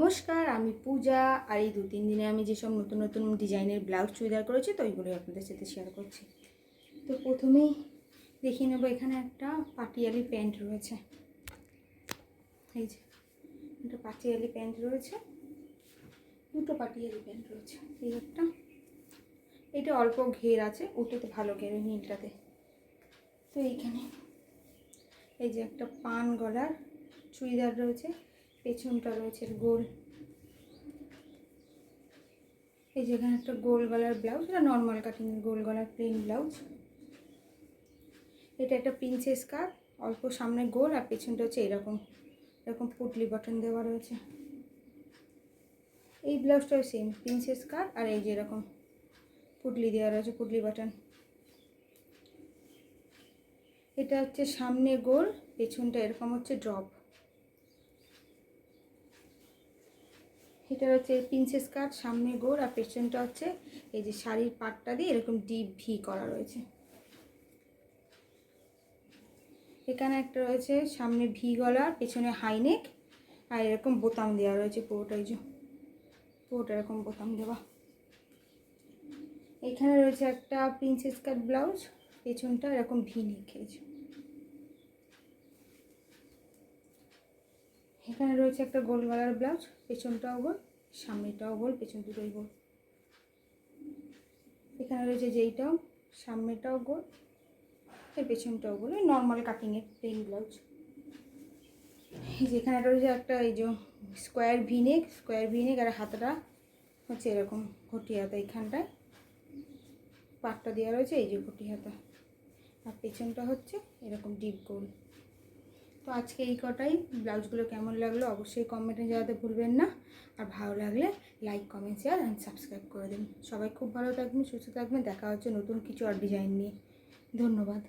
নমস্কার, আমি পূজা আর এই দু তিন দিনে আমি যেসব নতুন নতুন ডিজাইনের ব্লাউজ চুড়িদার করেছি, তো ওইগুলোই আপনাদের সাথে শেয়ার করছি। তো প্রথমেই দেখিয়ে নেব এখানে একটা পাটিয়ালি প্যান্ট রয়েছে। এই যে একটা পাটিয়ালি প্যান্ট রয়েছে, দুটো পাটিয়ালি প্যান্ট রয়েছে। এই একটা, এটা অল্প ঘের আছে, ওটাতে ভালো ঘের নীলটাতে। তো এইখানে, এই যে একটা পান গলার চুড়িদার রয়েছে পেছনটা রয়েছে গোল। এই যে এখানে একটা গোল গলার ব্লাউজ, এটা নর্মাল কাটিংয়ের গোল গলার প্লেন ব্লাউজ। এটা একটা প্রিন্সেস কাট অল্প সামনে গোল আর পেছনটা হচ্ছে এরকম। এরকম পুটলি বাটন দেওয়া রয়েছে। এই ব্লাউজটাও সেম প্রিন্সেস কাট আর এই যে এরকম পুটলি দেওয়া রয়েছে, পুটলি বাটন এটা হচ্ছে সামনে গোল, পেছনটা এরকম হচ্ছে ড্রপ এটা হচ্ছে প্রিন্সেস কাট সামনে গোল আর পেছনটা হচ্ছে এই যে শাড়ির পাটটা দিয়ে এরকম ডিপ ভি করা রয়েছে। এখানে একটা রয়েছে সামনে ভি গলা পেছনে হাইনেক আর এরকম বোতাম দেওয়া রয়েছে পুরোটাই যে পুরোটা এরকম বোতাম দেওয়া। এখানে রয়েছে একটা প্রিন্সেস কাট ব্লাউজ পেছনটা এরকম ভি নেক এই যে এখানে রয়েছে একটা গোল গলার ব্লাউজ, পেছনটাও গোল সামনেটাও গোল, পেছন দুটোই গোল। এখানে রয়েছে যেইটাও সামনেটাও গোল এর পেছনটাও গোল, এই নর্মাল কাটিংয়ের প্লেন ব্লাউজ। এই যে এখানে রয়েছে একটা এই যে square V neck square V neck আর হাতটা হচ্ছে এরকম ঘটি হাতা এইখানটায় পাটটা দেওয়া রয়েছে, এই যে ঘটি হাতা। আর পেছনটা হচ্ছে এরকম ডিপ গোল তো আজকে এই কটাই। ব্লাউজগুলো কেমন লাগল অবশ্যই কমেন্টে জানাতে ভুলবেন না। আর ভালো লাগলে like comment share and subscribe করে দিন। সবাই খুব ভালো থাকবেন, সুস্থ থাকবেন। দেখা হচ্ছে নতুন কিছু আর ডিজাইন নিয়ে। ধন্যবাদ।